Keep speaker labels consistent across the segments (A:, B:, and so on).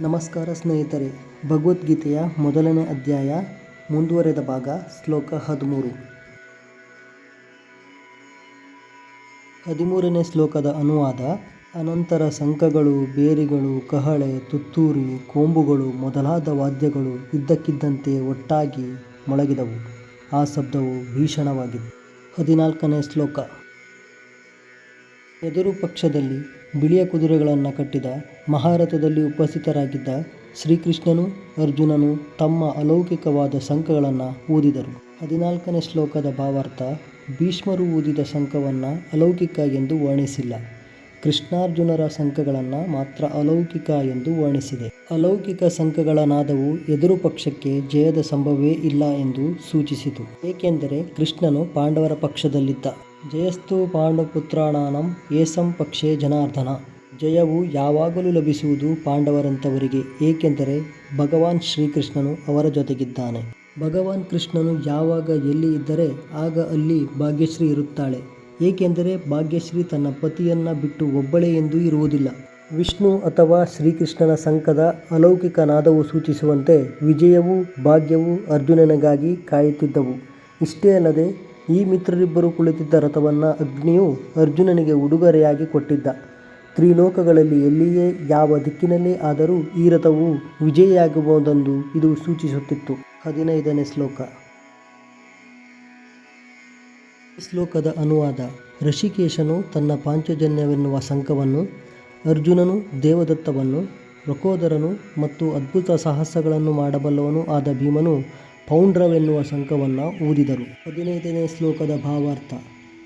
A: ನಮಸ್ಕಾರ ಸ್ನೇಹಿತರೆ, ಭಗವದ್ಗೀತೆಯ ಮೊದಲನೇ ಅಧ್ಯಾಯ, ಮುಂದುವರೆದ ಭಾಗ, ಶ್ಲೋಕ ಹದಿಮೂರು. ಹದಿಮೂರನೇ ಶ್ಲೋಕದ ಅನುವಾದ, ಅನಂತರ ಸಂಕಗಳು ಬೇರಿಗಳು, ಕಹಳೆ, ತುತ್ತೂರಿ, ಕೊಂಬುಗಳು ಮೊದಲಾದ ವಾದ್ಯಗಳು ಇದ್ದಕ್ಕಿದ್ದಂತೆ ಒಟ್ಟಾಗಿ ಮೊಳಗಿದವು. ಆ ಶಬ್ದವು ಭೀಷಣವಾಗಿತ್ತು ಹದಿನಾಲ್ಕನೇ ಶ್ಲೋಕ. ಎದುರು ಪಕ್ಷದಲ್ಲಿ ಬಿಳಿಯ ಕುದುರೆಗಳನ್ನು ಕಟ್ಟಿದ ಮಹಾರಥದಲ್ಲಿ ಉಪಸ್ಥಿತರಾಗಿದ್ದ ಶ್ರೀಕೃಷ್ಣನು ಅರ್ಜುನನು ತಮ್ಮ ಅಲೌಕಿಕವಾದ ಶಂಖಗಳನ್ನು ಊದಿದರು. ಹದಿನಾಲ್ಕನೇ ಶ್ಲೋಕದ ಭಾವಾರ್ಥ, ಭೀಷ್ಮರು ಊದಿದ ಶಂಖವನ್ನು ಅಲೌಕಿಕ ಎಂದು ವರ್ಣಿಸಿಲ್ಲ. ಕೃಷ್ಣಾರ್ಜುನರ ಶಂಖಗಳನ್ನು ಮಾತ್ರ ಅಲೌಕಿಕ ಎಂದು ವರ್ಣಿಸಿದೆ. ಅಲೌಕಿಕ ಶಂಖಗಳ ನಾದವು ಎದುರು ಪಕ್ಷಕ್ಕೆ ಜಯದ ಸಂಭವವೇ ಇಲ್ಲ ಎಂದು ಸೂಚಿಸಿತು. ಏಕೆಂದರೆ ಕೃಷ್ಣನು ಪಾಂಡವರ ಪಕ್ಷದಲ್ಲಿದ್ದ ಜಯಸ್ತು ಪಾಂಡುಪುತ್ರಾಣಾನಂ ಏಸಂ ಪಕ್ಷೇ ಜನಾರ್ದನ. ಜಯವು ಯಾವಾಗಲೂ ಲಭಿಸುವುದು ಪಾಂಡವರಂಥವರಿಗೆ ಏಕೆಂದರೆ ಭಗವಾನ್ ಶ್ರೀಕೃಷ್ಣನು ಅವರ ಜೊತೆಗಿದ್ದಾನೆ. ಭಗವಾನ್ ಕೃಷ್ಣನು ಯಾವಾಗ ಎಲ್ಲಿ ಇದ್ದರೆ ಆಗ ಅಲ್ಲಿ ಭಾಗ್ಯಶ್ರೀ ಇರುತ್ತಾಳೆ. ಏಕೆಂದರೆ ಭಾಗ್ಯಶ್ರೀ ತನ್ನ ಪತಿಯನ್ನು ಬಿಟ್ಟು ಒಬ್ಬಳೇ ಎಂದು ಇರುವುದಿಲ್ಲ. ವಿಷ್ಣು ಅಥವಾ ಶ್ರೀಕೃಷ್ಣನ ಸಂಕದ ಅಲೌಕಿಕ ನಾದವು ಸೂಚಿಸುವಂತೆ ವಿಜಯವೂ ಭಾಗ್ಯವೂ ಅರ್ಜುನನಿಗಾಗಿ ಕಾಯುತ್ತಿದ್ದವು. ಇಷ್ಟೇ ಅಲ್ಲದೆ ಈ ಮಿತ್ರರಿಬ್ಬರು ಕುಳಿತಿದ್ದ ರಥವನ್ನು ಅಗ್ನಿಯು ಅರ್ಜುನನಿಗೆ ಉಡುಗೊರೆಯಾಗಿ ಕೊಟ್ಟಿದ್ದ. ತ್ರಿಲೋಕಗಳಲ್ಲಿ ಎಲ್ಲಿಯೇ, ಯಾವ ದಿಕ್ಕಿನಲ್ಲೇ ಆದರೂ ಈ ರಥವು ವಿಜಯಿಯಾಗಬಹುದೆಂದು ಇದು ಸೂಚಿಸುತ್ತಿತ್ತು. ಹದಿನೈದನೇ ಶ್ಲೋಕ. ಶ್ಲೋಕದ ಅನುವಾದ, ಋಷಿಕೇಶನು ತನ್ನ ಪಾಂಚಜನ್ಯವೆನ್ನುವ ಸಂಕವನ್ನು ಅರ್ಜುನನು ದೇವದತ್ತವನ್ನು ರಕೋದರನು ಮತ್ತು ಅದ್ಭುತ ಸಾಹಸಗಳನ್ನು ಮಾಡಬಲ್ಲವನು ಆದ ಭೀಮನು ಪೌಂಡ್ರವೆನ್ನುವ ಶಂಖವನ್ನು ಊದಿದರು. ಹದಿನೈದನೇ ಶ್ಲೋಕದ ಭಾವಾರ್ಥ.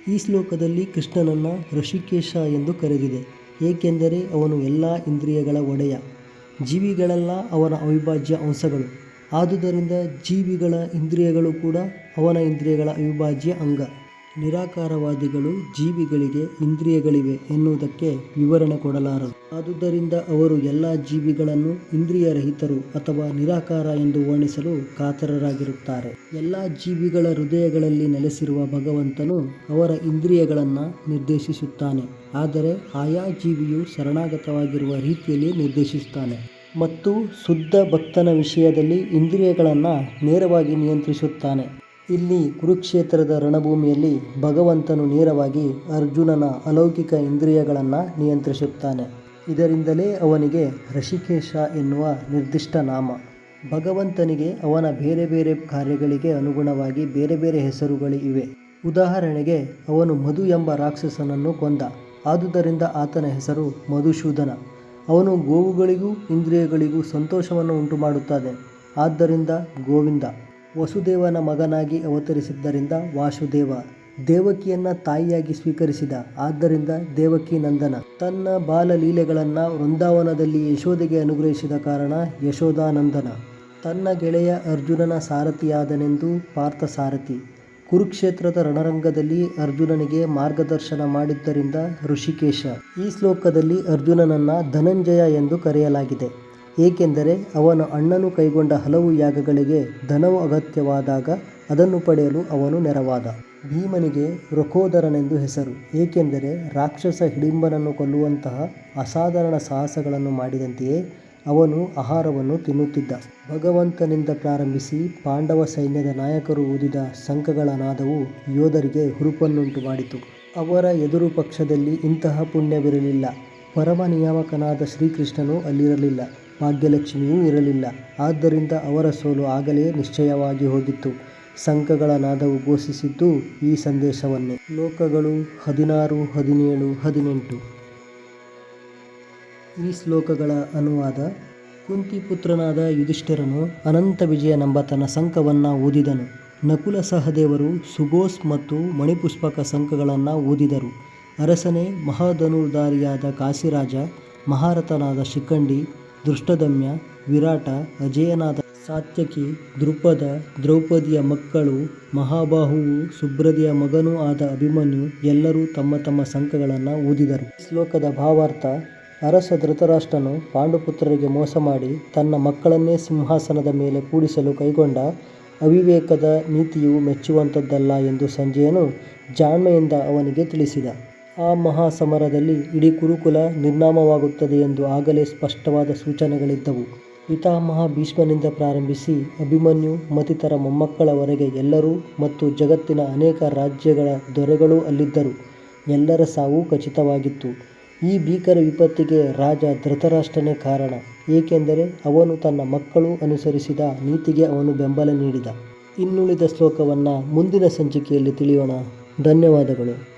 A: ಈ ಶ್ಲೋಕದಲ್ಲಿ ಕೃಷ್ಣನನ್ನು ಋಷಿಕೇಶ ಎಂದು ಕರೆದಿದೆ. ಏಕೆಂದರೆ ಅವನು ಎಲ್ಲ ಇಂದ್ರಿಯಗಳ ಒಡೆಯ. ಜೀವಿಗಳೆಲ್ಲ ಅವನ ಅವಿಭಾಜ್ಯ ಅಂಶಗಳು. ಆದುದರಿಂದ ಜೀವಿಗಳ ಇಂದ್ರಿಯಗಳು ಕೂಡ ಅವನ ಇಂದ್ರಿಯಗಳ ಅವಿಭಾಜ್ಯ ಅಂಗ. ನಿರಾಕಾರವಾದಿಗಳು ಜೀವಿಗಳಿಗೆ ಇಂದ್ರಿಯಗಳಿವೆ ಎನ್ನುವುದಕ್ಕೆ ವಿವರಣೆ ಕೊಡಲಾರರು ಆದುದರಿಂದ ಅವರು ಎಲ್ಲ ಜೀವಿಗಳನ್ನು ಇಂದ್ರಿಯರಹಿತರು ಅಥವಾ ನಿರಾಕಾರ ಎಂದು ವರ್ಣಿಸಲು ಕಾತರರಾಗಿರುತ್ತಾರೆ. ಎಲ್ಲ ಜೀವಿಗಳ ಹೃದಯಗಳಲ್ಲಿ ನೆಲೆಸಿರುವ ಭಗವಂತನು ಅವರ ಇಂದ್ರಿಯಗಳನ್ನು ನಿರ್ದೇಶಿಸುತ್ತಾನೆ. ಆದರೆ ಆಯಾ ಜೀವಿಯು ಶರಣಾಗತವಾಗಿರುವ ರೀತಿಯಲ್ಲಿ ನಿರ್ದೇಶಿಸುತ್ತಾನೆ. ಮತ್ತು ಶುದ್ಧ ಭಕ್ತನ ವಿಷಯದಲ್ಲಿ ಇಂದ್ರಿಯಗಳನ್ನು ನೇರವಾಗಿ ನಿಯಂತ್ರಿಸುತ್ತಾನೆ. ಇಲ್ಲಿ ಕುರುಕ್ಷೇತ್ರದ ರಣಭೂಮಿಯಲ್ಲಿ ಭಗವಂತನು ನೇರವಾಗಿ ಅರ್ಜುನನ ಅಲೌಕಿಕ ಇಂದ್ರಿಯಗಳನ್ನು ನಿಯಂತ್ರಿಸುತ್ತಾನೆ. ಇದರಿಂದಲೇ ಅವನಿಗೆ ಋಷಿಕೇಶ ಎನ್ನುವ ನಿರ್ದಿಷ್ಟ ನಾಮ. ಭಗವಂತನಿಗೆ ಅವನ ಬೇರೆ ಬೇರೆ ಕಾರ್ಯಗಳಿಗೆ ಅನುಗುಣವಾಗಿ ಬೇರೆ ಬೇರೆ ಹೆಸರುಗಳು ಇವೆ. ಉದಾಹರಣೆಗೆ, ಅವನು ಮಧು ಎಂಬ ರಾಕ್ಷಸನನ್ನು ಕೊಂದ. ಆದುದರಿಂದ ಆತನ ಹೆಸರು ಮಧುಶೂದನ. ಅವನು ಗೋವುಗಳಿಗೂ ಇಂದ್ರಿಯಗಳಿಗೂ ಸಂತೋಷವನ್ನು ಉಂಟು ಮಾಡುತ್ತಾನೆ ಆದ್ದರಿಂದ ಗೋವಿಂದ. ವಸುದೇವನ ಮಗನಾಗಿ ಅವತರಿಸಿದ್ದರಿಂದ ವಾಸುದೇವ ದೇವಕಿಯನ್ನ ತಾಯಿಯಾಗಿ ಸ್ವೀಕರಿಸಿದ. ಆದ್ದರಿಂದ ದೇವಕಿ ನಂದನ. ತನ್ನ ಬಾಲಲೀಲೆಗಳನ್ನು ವೃಂದಾವನದಲ್ಲಿ ಯಶೋದೆಗೆ ಅನುಗ್ರಹಿಸಿದ ಕಾರಣ ಯಶೋದಾನಂದನ. ತನ್ನ ಗೆಳೆಯ ಅರ್ಜುನನ ಸಾರಥಿಯಾದನೆಂದು ಪಾರ್ಥ ಸಾರಥಿ. ಕುರುಕ್ಷೇತ್ರದ ರಣರಂಗದಲ್ಲಿ ಅರ್ಜುನನಿಗೆ ಮಾರ್ಗದರ್ಶನ ಮಾಡಿದ್ದರಿಂದ ಋಷಿಕೇಶ. ಈ ಶ್ಲೋಕದಲ್ಲಿ ಅರ್ಜುನನನ್ನ ಧನಂಜಯ ಎಂದು ಕರೆಯಲಾಗಿದೆ. ಏಕೆಂದರೆ ಅವನ ಅಣ್ಣನು ಕೈಗೊಂಡ ಹಲವು ಯಾಗಗಳಿಗೆ ಧನವು ಅಗತ್ಯವಾದಾಗ ಅದನ್ನು ಪಡೆಯಲು ಅವನು ನೆರವಾದ. ಭೀಮನಿಗೆ ರಕೋದರನೆಂದು ಹೆಸರು. ಏಕೆಂದರೆ ರಾಕ್ಷಸ ಹಿಡಿಂಬನನ್ನು ಕೊಲ್ಲುವಂತಹ ಅಸಾಧಾರಣ ಸಾಹಸಗಳನ್ನು ಮಾಡಿದಂತೆಯೇ ಅವನು ಆಹಾರವನ್ನು ತಿನ್ನುತ್ತಿದ್ದ. ಭಗವಂತನಿಂದ ಪ್ರಾರಂಭಿಸಿ ಪಾಂಡವ ಸೈನ್ಯದ ನಾಯಕರು ಊದಿದ ಶಂಖಗಳ ನಾದವು ಯೋಧರಿಗೆ ಹುರುಪನ್ನುಂಟು ಮಾಡಿತು. ಅವರ ಎದುರು ಪಕ್ಷದಲ್ಲಿ ಇಂತಹ ಪುಣ್ಯವಿರಲಿಲ್ಲ. ಪರಮ ನಿಯಾಮಕನಾದ ಶ್ರೀಕೃಷ್ಣನು ಅಲ್ಲಿರಲಿಲ್ಲ. ಭಾಗ್ಯಲಕ್ಷ್ಮಿಯೂ ಇರಲಿಲ್ಲ. ಆದ್ದರಿಂದ ಅವರ ಸೋಲು ಆಗಲೇ ನಿಶ್ಚಯವಾಗಿ ಹೋಗಿತ್ತು. ಸಂಕಗಳ ನಾದವು ಘೋಷಿಸಿದ್ದು ಈ ಸಂದೇಶವನ್ನೇ. ಶ್ಲೋಕಗಳು ಹದಿನಾರು, ಹದಿನೇಳು, ಹದಿನೆಂಟು. ಈ ಶ್ಲೋಕಗಳ ಅನುವಾದ ಕುಂತಿಪುತ್ರನಾದ ಯುಧಿಷ್ಠಿರನು ಅನಂತ ವಿಜಯನೆಂಬ ತನ್ನ ಶಂಖವನ್ನು ಊದಿದನು. ನಕುಲ ಸಹದೇವರು ಸುಗೋಸ್ ಮತ್ತು ಮಣಿಪುಷ್ಪಕ ಶಂಖಗಳನ್ನು ಊದಿದರು. ಅರಸನೇ ಮಹಾಧನುರ್ಧಾರಿಯಾದ ಕಾಶಿರಾಜ, ಮಹಾರಥನಾದ ಶಿಖಂಡಿ ದೃಷ್ಟದಮ್ಯ, ವಿರಾಟ, ಅಜೇಯನಾದ ಸಾತ್ಯಕಿ ದೃಪದ ದ್ರೌಪದಿಯ ಮಕ್ಕಳು, ಮಹಾಬಾಹುವೂ, ಸುಬ್ರದಿಯ ಮಗನೂ ಆದ ಅಭಿಮನ್ಯು ಎಲ್ಲರೂ ತಮ್ಮ ತಮ್ಮ ಶಂಖಗಳನ್ನು ಊದಿದರು. ಶ್ಲೋಕದ ಭಾವಾರ್ಥ, ಅರಸ ಧೃತರಾಷ್ಟ್ರನು ಪಾಂಡುಪುತ್ರರಿಗೆ ಮೋಸ ಮಾಡಿ ತನ್ನ ಮಕ್ಕಳನ್ನೇ ಸಿಂಹಾಸನದ ಮೇಲೆ ಕೂಡಿಸಲು ಕೈಗೊಂಡ ಅವಿವೇಕದ ನೀತಿಯು ಮೆಚ್ಚುವಂಥದ್ದಲ್ಲ ಎಂದು ಸಂಜಯನು ಜಾಣ್ಮೆಯಿಂದ ಅವನಿಗೆ ತಿಳಿಸಿದ. ಆ ಮಹಾಸಮರದಲ್ಲಿ ಇಡೀ ಕುರುಕುಲ ನಿರ್ನಾಮವಾಗುತ್ತದೆ ಎಂದು ಆಗಲೇ ಸ್ಪಷ್ಟವಾದ ಸೂಚನೆಗಳಿದ್ದವು. ಪಿತಾಮಹ ಭೀಷ್ಮನಿಂದ ಪ್ರಾರಂಭಿಸಿ ಅಭಿಮನ್ಯು ಮತ್ತಿತರ ಮೊಮ್ಮಕ್ಕಳವರೆಗೆ ಎಲ್ಲರೂ ಮತ್ತು ಜಗತ್ತಿನ ಅನೇಕ ರಾಜ್ಯಗಳ ದೊರೆಗಳೂ ಅಲ್ಲಿದ್ದರು. ಎಲ್ಲರ ಸಾವು ಖಚಿತವಾಗಿತ್ತು. ಈ ಭೀಕರ ವಿಪತ್ತಿಗೆ ರಾಜ ಧೃತರಾಷ್ಟ್ರನೇ ಕಾರಣ, ಏಕೆಂದರೆ ಅವನು ತನ್ನ ಮಕ್ಕಳು ಅನುಸರಿಸಿದ ನೀತಿಗೆ ಅವನು ಬೆಂಬಲ ನೀಡಿದ. ಇನ್ನುಳಿದ ಶ್ಲೋಕವನ್ನು ಮುಂದಿನ ಸಂಚಿಕೆಯಲ್ಲಿ ತಿಳಿಯೋಣ. ಧನ್ಯವಾದಗಳು.